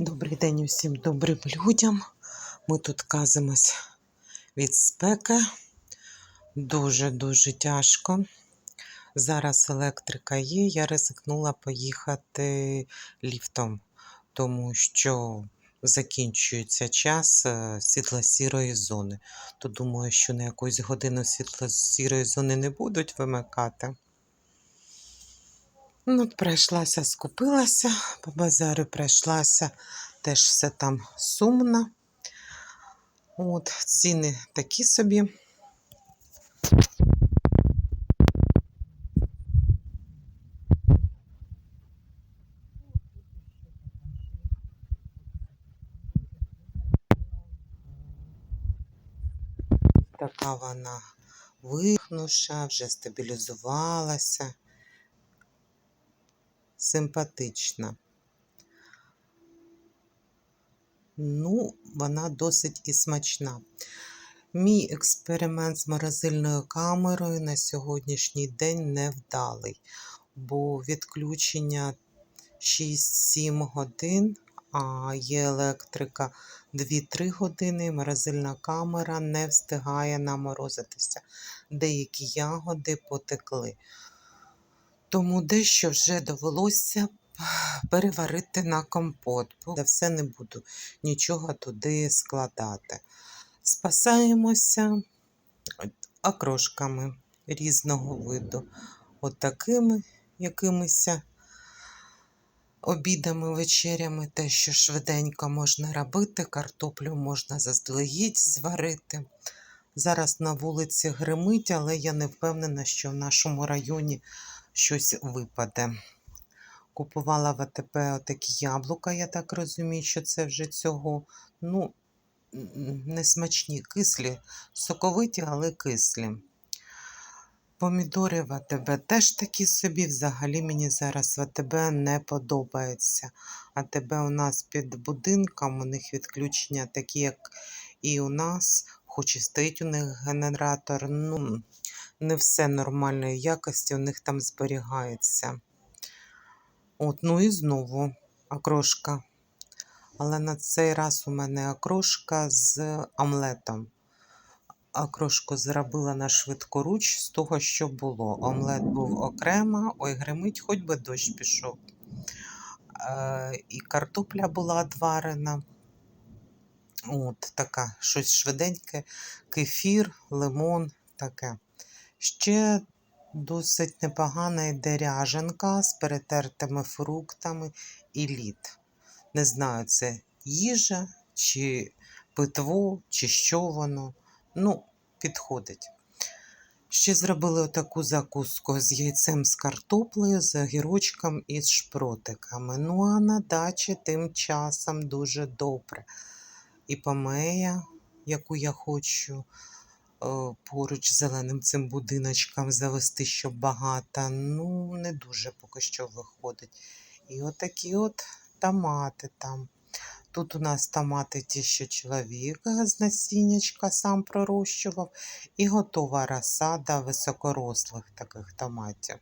Добрий день усім добрим людям. Ми тут казимось від спеки. Дуже-дуже тяжко. Зараз електрика є. Я ризикнула поїхати ліфтом, тому що закінчується час е, світло-сірої зони. То думаю, що на якусь годину світло-сірої зони не будуть вимикати. Ну, пройшлася, скупилася, по базару пройшлася, теж все там сумно. От, ціни такі собі. Така вона вихнуша, вже стабілізувалася. Симпатична. Ну, вона досить і смачна. Мій експеримент з морозильною камерою на сьогоднішній день невдалий, бо відключення 6-7 годин, а є електрика 2-3 години, і морозильна камера не встигає наморозитися. Деякі ягоди потекли. Тому дещо вже довелося переварити на компот, бо я все не буду нічого туди складати. Спасаємося окрошками різного виду. От такими якимись обідами, вечерями, те, що швиденько можна робити, картоплю можна заздалегідь зварити. Зараз на вулиці гримить, але я не впевнена, що в нашому районі щось випаде. Купувала в АТП отакі яблука, я так розумію, що це вже цього. Ну, не смачні, кислі, соковиті, але кислі. Помідори в АТБ теж такі собі. Взагалі мені зараз в АТБ не подобається. АТБ у нас під будинком, у них відключення такі, як і у нас, стоїть у них генератор. Ну, не все нормальної якості у них там зберігається. От, ну і знову окрошка. Але на цей раз у мене окрошка з омлетом. Окрошку зробила на швидкоруч з того, що було. Омлет був окремо, ой, гримить, хоч би дощ пішов. Е, і картопля була відварена. От така щось швиденьке, кефір, лимон, таке. Ще досить непогана йде ряженка з перетертими фруктами і лід. Не знаю, це їжа, чи питво, чи що воно. Ну, підходить. Ще зробили отаку закуску з яйцем з картоплею, з огірочком і з шпротиками. Ну, а на дачі тим часом дуже добре. І помея, яку я хочу е, поруч з зеленим цим будиночком завести, щоб багато. Ну, не дуже поки що виходить. І отакі от томати там. Тут у нас томати ті, що чоловік з насіннячка сам пророщував, і готова розсада високорослих таких томатів.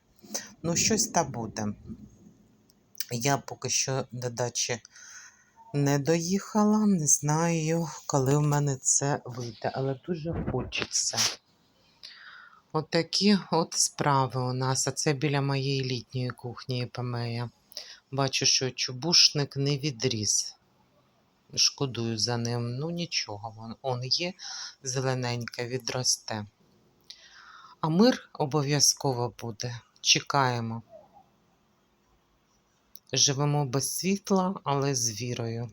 Ну, щось та буде. Я поки що до дачі не доїхала, не знаю, коли в мене це вийде, але дуже хочеться. Отакі от справи у нас. А це біля моєї літньої кухні Епомея. Бачу, що чубушник не відріс. Шкодую за ним. Ну нічого, вон, он є, зелененьке, відросте. А мир обов'язково буде. Чекаємо. Живемо без світла, але з вірою.